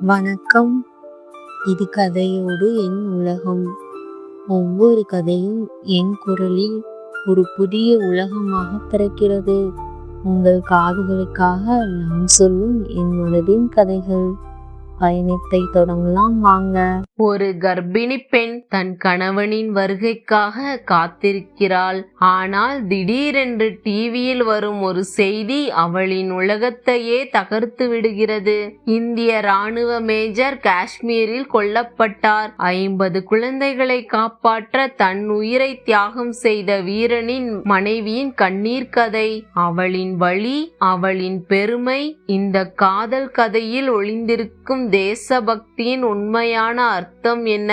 வணக்கம். இது கதையோடு என் உலகம். ஒவ்வொரு கதையும் என் குரலில் ஒரு புதிய உலகமாக பிறக்கிறது. உங்கள் காதுகளுக்காக நான் சொல்லும் என் மனதின் கதைகள். பயணத்தை தொடங்கலாம் வாங்க. ஒரு கர்ப்பிணி பெண் தன் கணவனின் வருகைக்காக காத்திருக்கிறாள். ஆனால் திடீரென்று டிவியில் வரும் ஒரு செய்தி அவளின் உலகத்தையே தகர்த்து விடுகிறது. இந்திய ராணுவ மேஜர் காஷ்மீரில் கொல்லப்பட்டார். ஐம்பது குழந்தைகளை காப்பாற்ற தன் உயிரை தியாகம் செய்த வீரனின் மனைவியின் கண்ணீர் கதை. அவளின் வழி அவளின் பெருமை இந்த காதல் கதையில் ஒளிந்திருக்கும் தேசபக்தியின் உண்மையான அர்த்தம் என்ன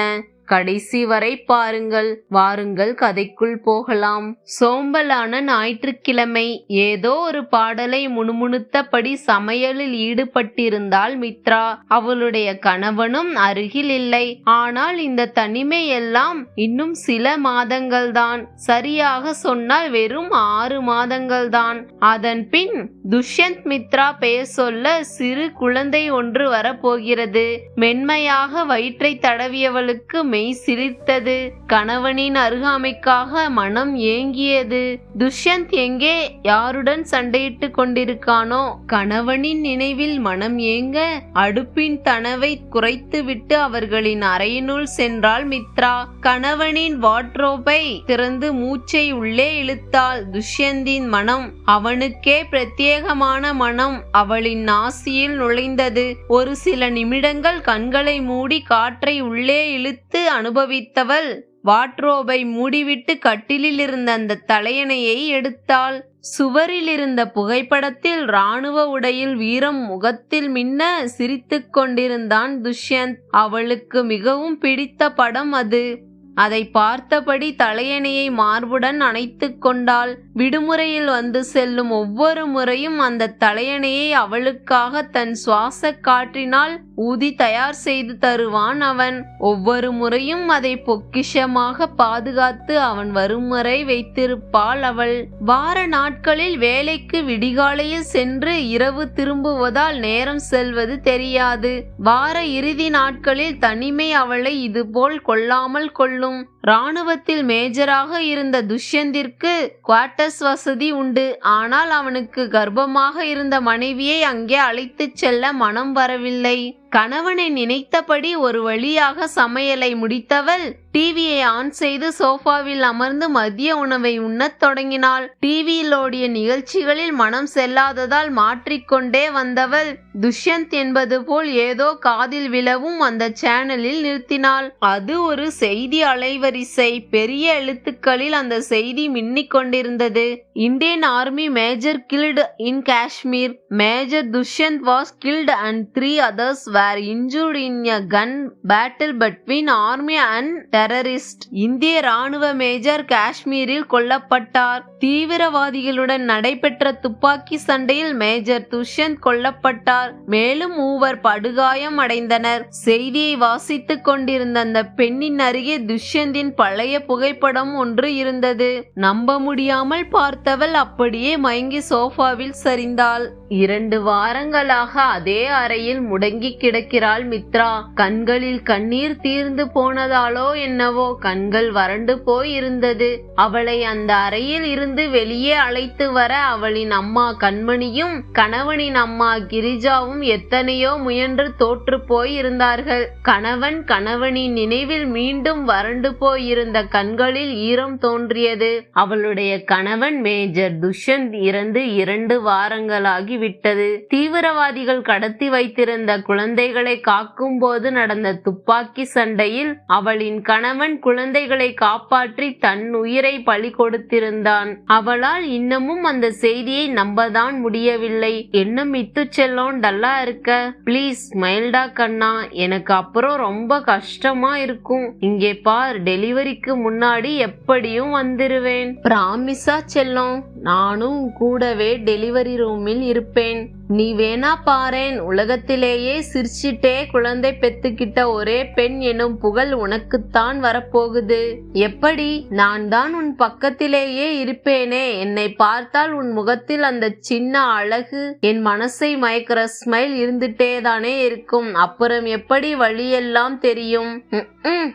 கடைசி வரை பாருங்கள் வாருங்கள் கதைக்குள் போகலாம். சோம்பலான ஞாயிற்றுக்கிழமை. ஏதோ ஒரு பாடலை முணுமுணுத்தபடி சமையலில் ஈடுபட்டிருந்தாள் மித்ரா. அவளுடைய கணவனும் அருகில் இல்லை. ஆனால் இந்த தனிமை எல்லாம் இன்னும் சில மாதங்கள்தான். சரியாக சொன்னால் வெறும் ஆறு மாதங்கள்தான். அதன் பின் துஷ்யந்த் மித்ரா பெயர் சொல்ல சிறு குழந்தை ஒன்று வரப்போகிறது. மென்மையாக வயிற்றை தடவியவளுக்கு மெய் சிரித்தது. கணவனின் அருகாமைக்காக மனம் ஏங்கியது. துஷ்யந்த் எங்கே யாருடன் சண்டையிட்டு கொண்டிருக்கானோ? கணவனின் நினைவில் மனம் ஏங்க அடுப்பின் தனவை குறைத்துவிட்டு அவர்களின் அறையினுள் சென்றாள் மித்ரா. கணவனின் வாட்ரோபை திறந்து மூச்சை உள்ளே இழுத்தாள் துஷ்யந்தின் மனம். அவனுக்கே பிரத்யேகமான மனம் அவளின் நாசியில் நுழைந்தது. ஒரு சில நிமிடங்கள் கண்களை மூடி காற்றை உள்ளே இழுத்து அனுபவித்தவள். வாட்ரோபை மூடிவிட்டு கட்டிலில் இருந்த அந்த தலையணையை எடுத்தாள். சுவரில் இருந்த புகைப்படத்தில் ராணுவ உடையில் வீரம் முகத்தில் மின்ன சிரித்துக் கொண்டிருந்தான் துஷ்யந்த். அவளுக்கு மிகவும் பிடித்த படம் அது. அதை பார்த்தபடி தலையணையை மார்புடன் அணைத்து கொண்டாள். விடுமுறையில் வந்து செல்லும் ஒவ்வொரு முறையும் அந்த தலையணையை அவளுக்காக தன் சுவாச காற்றினால் ஊதி தயார் செய்து தருவான் அவன். ஒவ்வொரு முறையும் அதை பொக்கிஷமாக பாதுகாத்து அவன் வரும் வரை வைத்திருப்பாள் அவள். வார நாட்களில் வேலைக்கு விடிகாலையில் சென்று இரவு திரும்புவதால் நேரம் செல்வது தெரியாது. வார இறுதி நாட்களில் தனிமை அவளை இதுபோல் கொள்ளாமல் கொள்ளும். ராணுவத்தில் மேஜராக இருந்த துஷ்யந்திற்கு குவார்டர்ஸ் வசதி உண்டு. ஆனால் அவனுக்கு கர்ப்பமாக இருந்த மனைவியை அங்கே அழைத்துச் செல்ல மனம் வரவில்லை. கணவனை நினைத்தபடி ஒரு வழியாக சமையலை முடித்தவள் டிவியை ஆன் செய்து சோஃபாவில் அமர்ந்து மதிய உணவை உண்ணத் தொடங்கினாள். டிவியில் ஓடிய நிகழ்ச்சிகளில் மனம் செல்லாததால் மாற்றிக்கொண்டே வந்தவள் துஷ்யந்த் என்பது போல் ஏதோ காதில் விழவும் அந்த சேனலில் நிறுத்தினாள். அது ஒரு செய்தி அலைவரிசை. பெரிய எழுத்துக்களில் அந்த செய்தி மின்னிக் கொண்டிருந்தது. Indian army major killed in Kashmir. Major Dushyant was killed and three others were injured in a gun. Battle between army and terrorist இந்திய ராணுவ மேஜர் காஷ்மீரில் கொல்லப்பட்டார். தீவிரவாதிகளுடன் நடைபெற்ற துப்பாக்கி சண்டையில் மேஜர் துஷ்யந்த் கொல்லப்பட்டார். மேலும் மூவர் படுகாயம் அடைந்தனர். செய்தியை வாசித்துக் கொண்டிருந்த அந்த பெண்ணின் அருகே துஷ்யந்தின் பழைய புகைப்படம் ஒன்று இருந்தது. நம்ப முடியாமல் பார்த்தவள் அப்படியே மயங்கி சோஃபாவில் சரிந்தாள். இரண்டு வாரங்களாக அதே அறையில் முடங்கி கிடக்கிறாள் மித்ரா. கண்களில் கண்ணீர் தீர்ந்து போனதாலோ என்னவோ கண்கள் வறண்டு போய் இருந்தது அவளை அந்த அறையில் இருந்து வெளியே அழைத்து வர அவளின் அம்மா கண்மணியும் கணவனின் அம்மா கிரிஜாவும் எத்தனையோ முயன்று தோற்று போய் இருந்தார்கள் கணவன் கணவனின் நினைவில் மீண்டும் வறண்டு போயிருந்த கண்களில் ஈரம் தோன்றியது. அவளுடைய கணவன் மேஜர் துஷ்யந்த் இறந்து இரண்டு வாரங்களாகி விட்டது. தீவிரவாதிகள் கடத்தி வைத்திருந்த குழந்தைகளை காக்கும் போது நடந்த துப்பாக்கி சண்டையில் அவளின் கணவன் குழந்தைகளை காப்பாற்றி தன் உயிரை பலி கொடுத்திருந்தான். அவளால் இன்னமும் அந்த செய்தியை நம்பதான் முடியவில்லை. என்ன மித்து செல்லம் டல்லா இருக்க? ப்ளீஸ் மைல்டா கண்ணா எனக்கு அப்புறம் ரொம்ப கஷ்டமா இருக்கும். இங்கே பார் டெலிவரிக்கு முன்னாடி எப்படியும் வந்துருவேன். பிராமிஸா செல்லம் நானும் கூடவே டெலிவரி ரூமில் இருப்பேன். நீ வேணா பாரேன். உலகத்திலேயே சிரிச்சிட்டே குழந்தை பெத்துக்கிட்ட ஒரே பெண் எனும் புகழ் உனக்குத்தான் வரப்போகுது. எப்படி? நான் தான் உன் பக்கத்திலேயே இருப்பேனே. என்னை பார்த்தால் உன் முகத்தில் அந்த சின்ன அழகு என் மனசை மயக்கிற ஸ்மைல் இருந்துட்டேதானே இருக்கும். அப்புறம் எப்படி வழியெல்லாம் தெரியும்?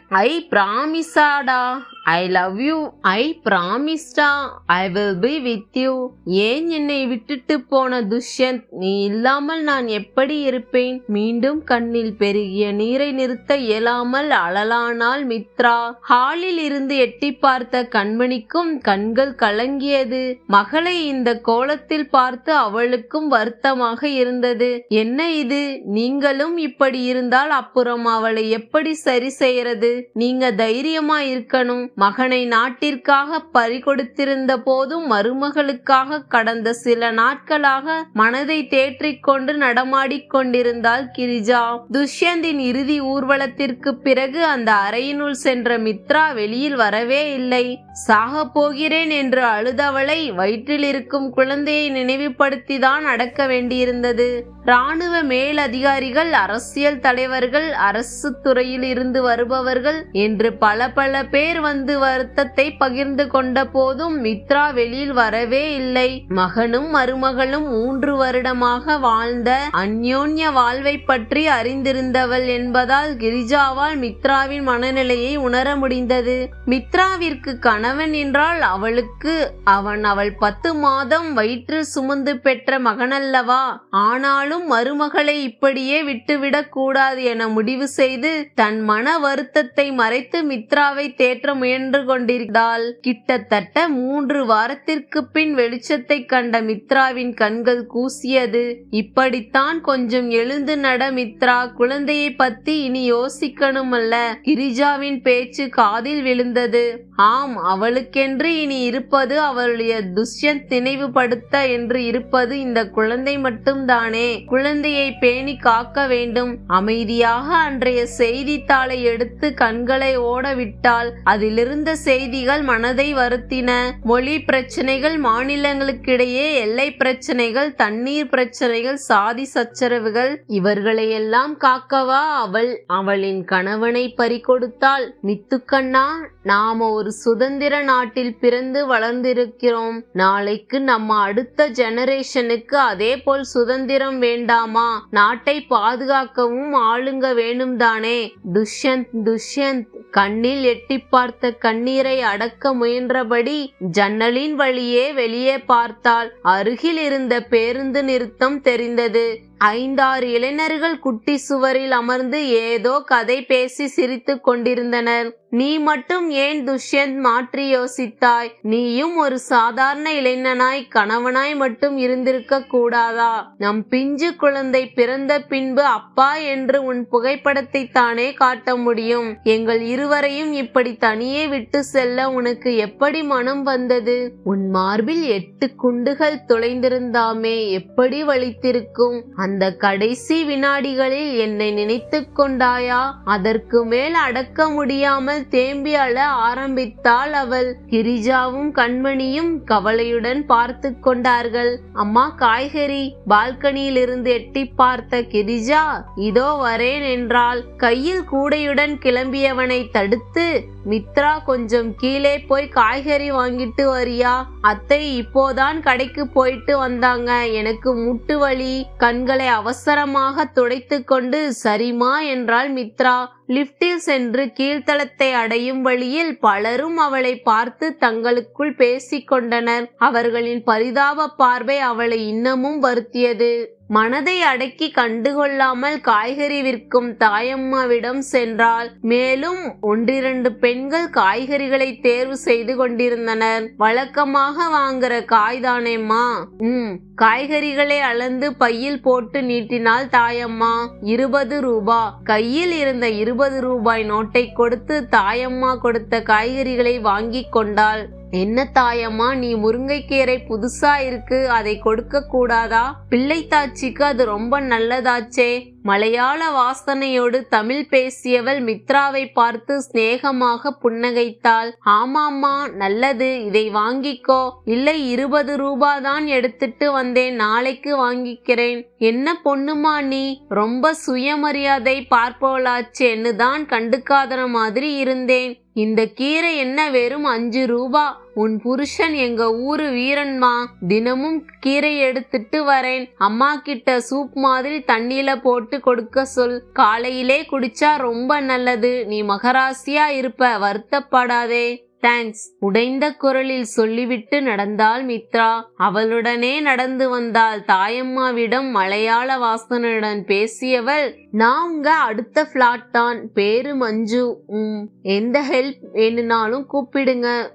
ஐ பிராமிசாடா. I love you I ப்ராமிஸ்டா I will be with you ஏன் என்னை விட்டுட்டு போன துஷ்யந்த் நீ இல்லாமல் நான் எப்படி இருப்பேன்? மீண்டும் கண்ணில் பெருகிய நீரை நிறுத்த இயலாமல் அழலானாள் மித்ரா. ஹாலில் இருந்து எட்டி பார்த்த கண்மணிக்கும் கண்கள் கலங்கியது. மகளை இந்த கோலத்தில் பார்த்து அவளுக்கும் வருத்தமாக இருந்தது. என்ன இது? நீங்களும் இப்படி இருந்தால் அப்புறம் அவளை எப்படி சரி செய்யறது? நீங்க தைரியமா இருக்கணும். மகனை நாட்டிற்காக பறிகொடுத்திருந்த போதும் மருமகளுக்காக கடந்த சில நாட்களாக மனதை தேற்றிக்கொண்டு நடமாடிக்கொண்டிருந்தாள் நடமாடிக் கொண்டிருந்தாள் கிரிஜா. துஷ்யந்தின் இறுதி ஊர்வலத்திற்கு பிறகு அந்த அறையினுள் சென்ற மித்ரா வெளியில் வரவே இல்லை. சாக போகிறேன் என்று அழுதவளை வயிற்றில் இருக்கும் குழந்தையை நினைவுபடுத்திதான் அடக்க வேண்டியிருந்தது. ராணுவ மேலதிகாரிகள் அரசியல் தலைவர்கள் அரசு துறையில் இருந்து வருபவர்கள் என்று பல பல பேர் வந்து வருத்தத்தை பகிர்ந்து கொண்ட போதும் மித்ரா வெளியில் வரவே இல்லை. மகனும் மருமகளும் மூன்று வருடமாக வாழ்ந்த அந்யோன்ய வாழ்வை பற்றி அறிந்திருந்தவள் என்பதால் கிரிஜாவால் மித்ராவின் மனநிலையை உணர முடிந்தது. மித்ராவிற்கு கணவன் என்றால் அவளுக்கு அவன் அவள் பத்து மாதம் வயிற்றில் சுமந்து பெற்ற மகனல்லவா? ஆனாலும் மருமகளை இப்படியே விட்டுவிடக் கூடாது என முடிவு செய்து தன் மன வருத்தத்தை மறைத்து மித்ராவை தேற்ற முயன்று கொண்டிருந்தாள். கிட்டத்தட்ட மூன்று வாரத்திற்கு பின் வெளிச்சத்தை கண்ட மித்ராவின் கண்கள் கூசியது. இப்படித்தான் கொஞ்சம் எழுந்து நட மித்ரா குழந்தையை பத்தி இனி யோசிக்கணுமல்ல. கிரிஜாவின் பேச்சு காதில் விழுந்தது. ஆம் அவளுக்கென்று இனி இருப்பது அவளுடைய துஷ்யந்த் நினைவுபடுத்த என்று இருப்பது இந்த குழந்தை மட்டும்தானே குழந்தையை பேணி காக்க வேண்டும். அமைதியாக அன்றைய செய்தித்தாளை எடுத்து கண்களை ஓட விட்டால் அதிலிருந்த செய்திகள் மனதை வருத்தின. மொழி பிரச்சனைகள் மாநிலங்களுக்கிடையே எல்லை பிரச்சனைகள் தண்ணீர் பிரச்சனைகள் சாதி சச்சரவுகள் இவர்களையெல்லாம் காக்கவா அவள்? அவளின் கணவனை பறிகொடுத்தாள் மித்துக்கண்ணா நாம ஒரு சுதந்திர நாட்டில் பிறந்து வளர்ந்திருக்கிறோம். நாளைக்கு நம்ம அடுத்த ஜெனரேஷனுக்கு அதே போல் சுதந்திரம் வேண்டும் வேண்டாமா? நாட்டை பாதுகாக்கவும் ஆளுங்க வேணும் தானே துஷ்யந்த் துஷ்யந்த். கண்ணில் எட்டி பார்த்த கண்ணீரை அடக்க முயன்றபடி ஜன்னலின் வழியே வெளியே பார்த்தால் அருகில் இருந்த பேருந்து நிறுத்தம் தெரிந்தது. ஐந்தாறு இளைஞர்கள் குட்டி சுவரில் அமர்ந்து ஏதோ கதை பேசி சிரித்துக் கொண்டிருந்தனர். நீ மட்டும் ஏன் துஷ்யந்த் மாற்றி யோசித்தாய்? நீயும் ஒரு சாதாரண இளைஞனாய் கணவனாய் மட்டும் இருந்திருக்க கூடாதா? நம் பிஞ்சு குழந்தை பிறந்த பின்பு அப்பா என்று உன் புகைப்படத்தை தானே காட்ட முடியும். எங்கள் இருவரையும் இப்படி தனியே விட்டு செல்ல உனக்கு எப்படி மனம் வந்தது? உன் மார்பில் எட்டு குண்டுகள் தொலைந்திருந்தாமே எப்படி வலித்திருக்கும்? அந்த கடைசி வினாடிகளில் என்னை நினைத்து கொண்டாயா? அதற்கு மேல் அடக்க முடியாமல் தேம்பி அழ ஆரம்பித்தாள் அவள். கிரிஜாவும் கண்மணியும் கவலையுடன் பார்த்து கொண்டார்கள். அம்மா காய்கறி. பால்கனியில் இருந்து எட்டி பார்த்த கிரிஜா இதோ வரேன் என்றால் கையில் கூடையுடன் கிளம்பியவனை தடுத்து மித்ரா கொஞ்சம் கீழே போய் காய்கறி வாங்கிட்டு வரியா? அத்தை இப்போதான் கடைக்கு போயிட்டு வந்தாங்க. எனக்கு முட்டு வலி கண்களை அவசரமாக துடைத்து கொண்டு சரிமா என்றாள் மித்ரா. லிப்டில் சென்று கீழ்த்தளத்தை அடையும் வழியில் பலரும் அவளை பார்த்து தங்களுக்குள் பேசிக் கொண்டனர். அவர்களின் பரிதாப பார்வை அவளை இன்னமும் வருத்தியது. மனதை அடக்கி கண்டுகொள்ளாமல் காய்கறி விற்கும் தாயம்மாவிடம் சென்றால் மேலும் ஒன்றிரண்டு பெண்கள் காய்கறிகளை தேர்வு செய்து கொண்டிருந்தனர். வழக்கமாக வாங்குற காய்தானேம்மா? ம் காய்கறிகளை அளந்து பையில் போட்டு நீட்டினாள் தாயம்மா இருபது ரூபா. கையில் இருந்த இருபது ரூபாய் நோட்டை கொடுத்து தாயம்மா கொடுத்த காய்கறிகளை வாங்கிக் கொண்டாள். என்ன தாயம்மா நீ முருங்கைக்கீரை புதுசா இருக்கு அதை கொடுக்க கூடாதா? பிள்ளை தாச்சிக்கு அது ரொம்ப நல்லதாச்சே. மலையாள வாசனையோடு தமிழ் பேசியவள் மித்ராவை பார்த்து சிநேகமாக புன்னகைத்தாள். ஆமாம்மா நல்லது இதை வாங்கிக்கோ. இல்லை இருபது ரூபாதான் எடுத்துட்டு வந்தேன் நாளைக்கு வாங்கிக்கிறேன். என்ன பொண்ணுமா நீ? ரொம்ப சுயமரியாதை பார்ப்போலாச்சேன்னு தான் கண்டுக்காதன மாதிரி இருந்தேன். இந்த கீரை என்ன வெறும் அஞ்சு ரூபா? உன் புருஷன் எங்க ஊரு வீரன்மா. தினமும் கீரை எடுத்துட்டு வரேன். அம்மா கிட்ட சூப் மாதிரி தண்ணியில போட்டு கொடுக்க சொல். காலையிலே குடிச்சா ரொம்ப நல்லது. நீ மகராசியா இருப்ப வருத்தப்படாதே. தேங்க்ஸ் உடைந்த குரலில் சொல்லிவிட்டு நடந்தாள் மித்ரா. அவளுடனே நடந்து வந்தாள் தாயம்மாவிடம் மலையாள வாசனுடன் பேசியவள் நான் உங்க அடுத்த பிளாட் தான். பேரு மஞ்சு. உம். எந்த ஹெல்ப் வேணும்னாலும் கூப்பிடுங்க.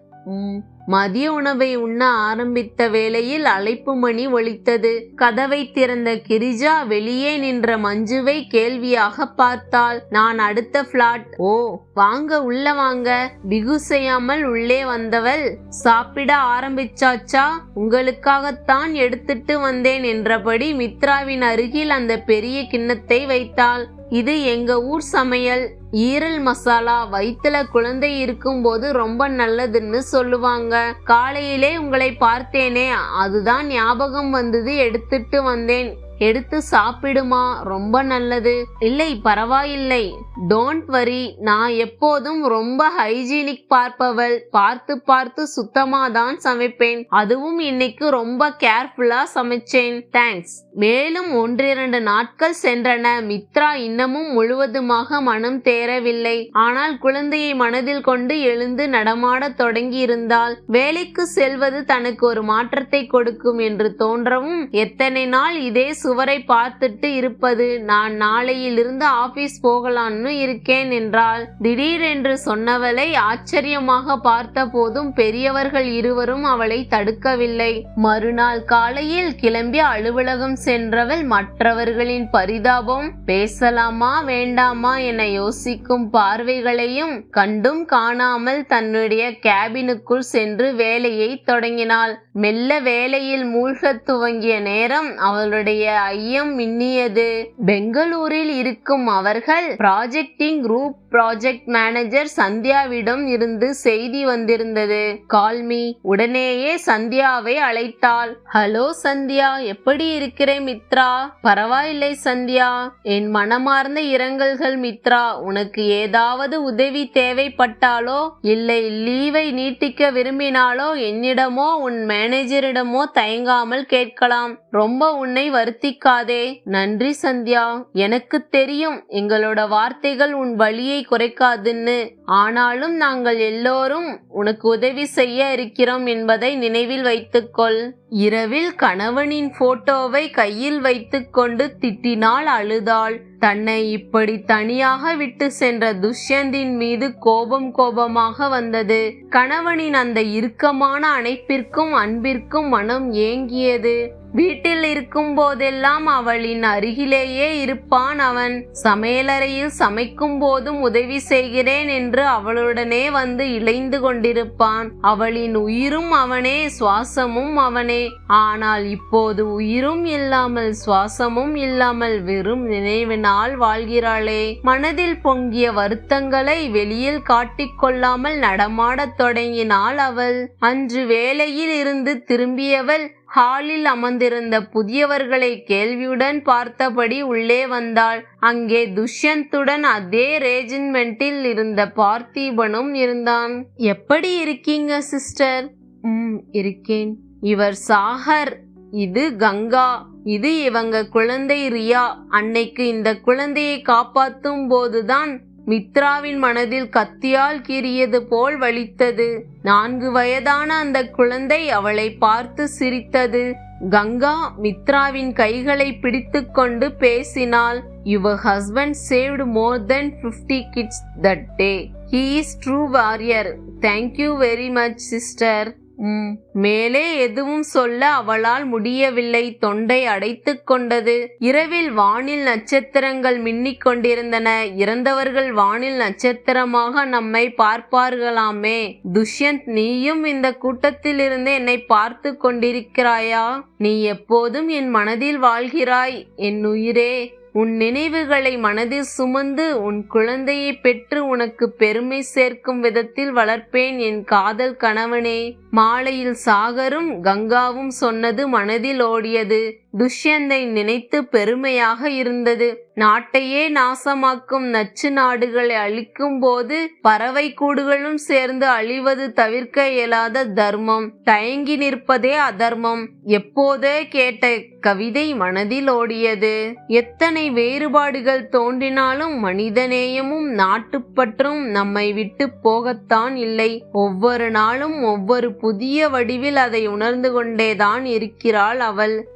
மதிய உணவை உண்ண ஆரம்பித்த வேளையில் அழைப்பு மணி ஒலித்தது. கதவை திறந்த கிரிஜா வெளியே நின்ற மஞ்சுவை கேள்வியாக பார்த்தாள். நான் அடுத்த பிளாட் ஓ வாங்க உள்ள வாங்க. பிகு செய்யாமல் உள்ளே வந்தவள். சாப்பிட ஆரம்பிச்சாச்சா? உங்களுக்காகத்தான் எடுத்துட்டு வந்தேன் என்றபடி மித்ராவின் அருகில் அந்த பெரிய கிண்ணத்தை வைத்தாள். இது எங்க ஊர் சமையல். ஈரல் மசாலா வயிற்றுல குழந்தை இருக்கும்போது ரொம்ப நல்லதுன்னு சொல்லுவாங்க. காலையிலே உங்களை பார்த்தேனே அதுதான் ஞாபகம் வந்தது எடுத்துட்டு வந்தேன். எடுத்து சாப்பிடுமா? ரொம்ப நல்லது. இல்லை பரவாயில்லை. டோன்ட் வரி நான் எப்போதும் ரொம்ப ஹைஜீனிக் பார்ப்பவள். பார்த்து பார்த்து சுத்தமா தான் சமைப்பேன். அதுவும் இன்னைக்கு ரொம்ப கேர்ஃபுல்லா சமைச்சேன். தேங்க்ஸ் மேலும் ஒன்றிரண்டு நாட்கள் சென்றன. மித்ரா இன்னமும் முழுவதுமாக மனம் தேரவில்லை ஆனால் குழந்தையை மனதில் கொண்டு எழுந்து நடமாடத் தொடங்கி இருந்தால் வேலைக்கு செல்வது தனக்கு ஒரு மாற்றத்தை கொடுக்கும் என்று தோன்றவும் எத்தனை நாள் இதே சுவரை பார்த்துட்டு இருப்பது நான் நாளையிலிருந்து ஆபீஸ் போகலான்னு இருக்கேன் என்றால் திடீரென்று சொன்னவளை ஆச்சரியமாக பார்த்த போதும் பெரியவர்கள் இருவரும் அவளை தடுக்கவில்லை. மறுநாள் காலையில் கிளம்பி அலுவலகம் சென்றவள் மற்றவர்களின் பரிதாபம் பேசலாமா வேண்டாமா என யோசிக்கும் பார்வைகளையும் கண்டும் காணாமல் தன்னுடைய கேபினுக்குள் சென்று வேலையை தொடங்கினாள். மெல்ல வேலையில் மூழ்கத் துவங்கிய நேரம் அவளுடைய ஐயம் மின்னியது. பெங்களூரில் இருக்கும் அவர்கள் ப்ராஜெக்டிங் குரூப் ப்ராஜெக்ட் மேனேஜர் சந்தியாவிடம் இருந்து செய்தி வந்திருந்தது. கால்மி உடனேயே சந்தியாவை அழைத்தாள். ஹலோ சந்தியா. எப்படி இருக்கிறேன் மித்ரா? பரவாயில்லை சந்தியா. என் மனமார்ந்த இரங்கல்கள் மித்ரா. உனக்கு ஏதாவது உதவி தேவைப்பட்டாலோ இல்லை லீவை நீட்டிக்க விரும்பினாலோ என்னிடமோ உன் மேனேஜரிடமோ தயங்காமல் கேட்கலாம். ரொம்ப உன்னை வருத்திக்காதே. நன்றி சந்தியா. எனக்கு தெரியும். எங்களோட வார்த்தைகள் உன் வழியை குறைக்காதுன்னு. ஆனாலும் நாங்கள் எல்லோரும் உனக்கு உதவி செய்ய இருக்கிறோம் என்பதை நினைவில் வைத்துக்கொள். இரவில் கணவனின் போட்டோவை கையில் வைத்துக்கொண்டு திட்டினால் அழுதாள். தன்னை இப்படி தனியாக விட்டு சென்ற துஷ்யந்தின் மீது கோபம் கோபமாக வந்தது. கணவனின் அந்த இறுக்கமான அணைப்பிற்கும் அன்பிற்கும் மனம் ஏங்கியது. வீட்டில் இருக்கும் போதெல்லாம் அவளின் அருகிலேயே இருப்பான் அவன். சமையலறையில் சமைக்கும் போதும் உதவி செய்கிறேன் என்று அவளுடனே வந்து இழைந்து கொண்டிருப்பான். அவளின் உயிரும் அவனே சுவாசமும் அவனே. ஆனால் இப்போது உயிரும் இல்லாமல் சுவாசமும் இல்லாமல் வெறும் நினைவினால் வாழ்கிறாளே. மனதில் பொங்கிய வருத்தங்களை வெளியில் காட்டிக்கொள்ளாமல் நடமாடத் தொடங்கினாள் அவள். அன்று வேலையில் இருந்து திரும்பியவள் ஹாலில் அமர்ந்திருந்த புதியவர்களை கேள்வியுடன் பார்த்தபடி உள்ளே வந்தாள். அங்கே துஷ்யந்துடன் அதே ரேஜின்மெண்டில் இருந்த பார்த்திபனும் இருந்தான். எப்படி இருக்கீங்க சிஸ்டர்? ம் இருக்கேன். இவர் சாகர். இது கங்கா. இது இவங்க குழந்தை ரியா. அன்னைக்கு இந்த குழந்தையை காப்பாத்தும் போதுதான் மித்ராவின் மனதில் கத்தியால் கீறியது போல் வலித்தது. நான்கு வயதான அந்த குழந்தை அவளை பார்த்து சிரித்தது. கங்கா மித்ராவின் கைகளை பிடித்துக்கொண்டு பேசினாள். Your husband saved more then 50 kids that day he is true warrior thank you very much sister மேலே எதுவும் சொல்ல அவளால் முடியவில்லை. தொண்டை அடைத்துக் கொண்டது. இரவில் வானில் நட்சத்திரங்கள் மின்னிக் கொண்டிருந்தன. இறந்தவர்கள் வானில் நட்சத்திரமாக நம்மை பார்ப்பார்களாமே. துஷ்யந்த் நீயும் இந்த கூட்டத்திலிருந்து என்னை பார்த்து கொண்டிருக்கிறாயா? நீ எப்போதும் என் மனதில் வாழ்கிறாய். என் உயிரே. உன் நினைவுகளை மனதில் சுமந்து உன் குழந்தையை பெற்று உனக்கு பெருமை சேர்க்கும் விதத்தில் வளர்ப்பேன் என் காதல் கணவனே. மாலையில் சாகரும் கங்காவும் சொன்னது மனதில் ஓடியது. துஷ்யந்தை நினைத்து பெருமையாக இருந்தது. நாட்டையே நாசமாக்கும் நச்சு நாடுகளை அழிக்கும் போது பறவை கூடுகளும் சேர்ந்து அழிவது தவிர்க்க இயலாத தர்மம். தயங்கி நிற்பதே அதர்மம். எப்போதே கேட்ட கவிதை மனதில் ஓடியது. எத்தனை வேறுபாடுகள் தோன்றினாலும் மனிதநேயமும் நாட்டுப்பற்றும் நம்மை விட்டு போகத்தான் இல்லை. ஒவ்வொரு நாளும் ஒவ்வொரு புதிய வடிவில் அதை உணர்ந்து கொண்டேதான் இருக்கிறாள் அவள்.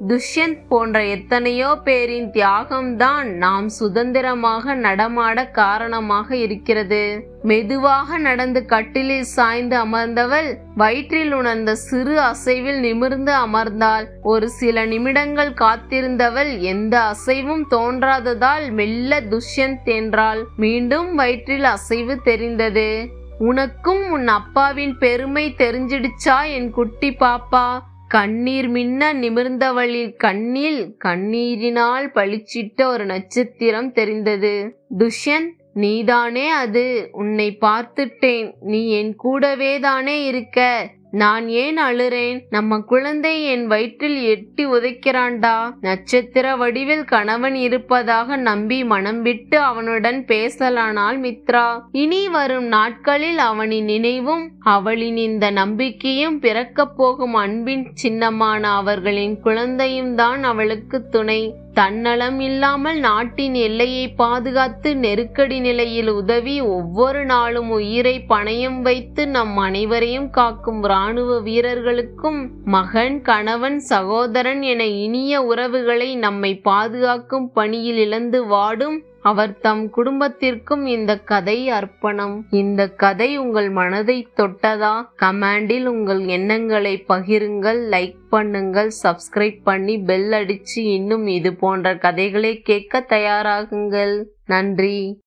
துஷ்யந்த் போன்ற எத்தனையோ பேரின் தியாகம்தான் நாம் சுதந்திரமாக நடமாட காரணமாக இருக்கிறது. மெதுவாக நடந்து கட்டிலில் சாய்ந்து அமர்ந்தவள் வயிற்றில் உணர்ந்த சிறு அசைவில் நிமிர்ந்து அமர்ந்தாள். ஒரு சில நிமிடங்கள் காத்திருந்தவள் எந்த அசைவும் தோன்றாததால் மெல்ல துஷ்யந்த் என்றாள். மீண்டும் வயிற்றில் அசைவு தெரிந்தது. உனக்கும் உன் அப்பாவின் பெருமை தெரிஞ்சிடுச்சா என் குட்டி பாப்பா? கண்ணீர் மின்ன நிமிர்ந்தவளில் கண்ணில் கண்ணீரினால் பளிச்சிட்ட ஒரு நட்சத்திரம் தெரிந்தது. துஷ்யன் நீதானே அது? உன்னை பார்த்துட்டேன். நீ என் கூடவே தானே இருக்க? நான் ஏன் அழுறேன்? நம்ம குழந்தை என் வயிற்றில் எட்டி உதைக்கிறான்டா. நட்சத்திர வடிவில் கணவன் இருப்பதாக நம்பி மனம் விட்டு அவனுடன் பேசலானாள் மித்ரா. இனி வரும் நாட்களில் அவனின் நினைவும் அவளின் இந்த நம்பிக்கையும் பிறக்கப் போகும் அன்பின் சின்னமான அவர்களின் குழந்தையும் தான் அவளுக்கு துணை. தன்னலம் இல்லாமல் நாட்டின் எல்லையை பாதுகாத்து நெருக்கடி நிலையில் உதவி ஒவ்வொரு நாளும் உயிரை பணயம் வைத்து நம் அனைவரையும் காக்கும் இராணுவ வீரர்களுக்கும் மகன் கணவன் சகோதரன் என இனிய உறவுகளை நம்மை பாதுகாக்கும் பணியில் இழந்து வாடும் அவர் தம் குடும்பத்திற்கும் இந்த கதை அர்ப்பணம். இந்த கதை உங்கள் மனதை தொட்டதா? கமாண்டில் உங்கள் எண்ணங்களை பகிருங்கள் லைக் பண்ணுங்கள் சப்ஸ்கிரைப் பண்ணி பெல் அடிச்சு இன்னும் இது போன்ற கதைகளை கேட்க தயாராகுங்கள். நன்றி.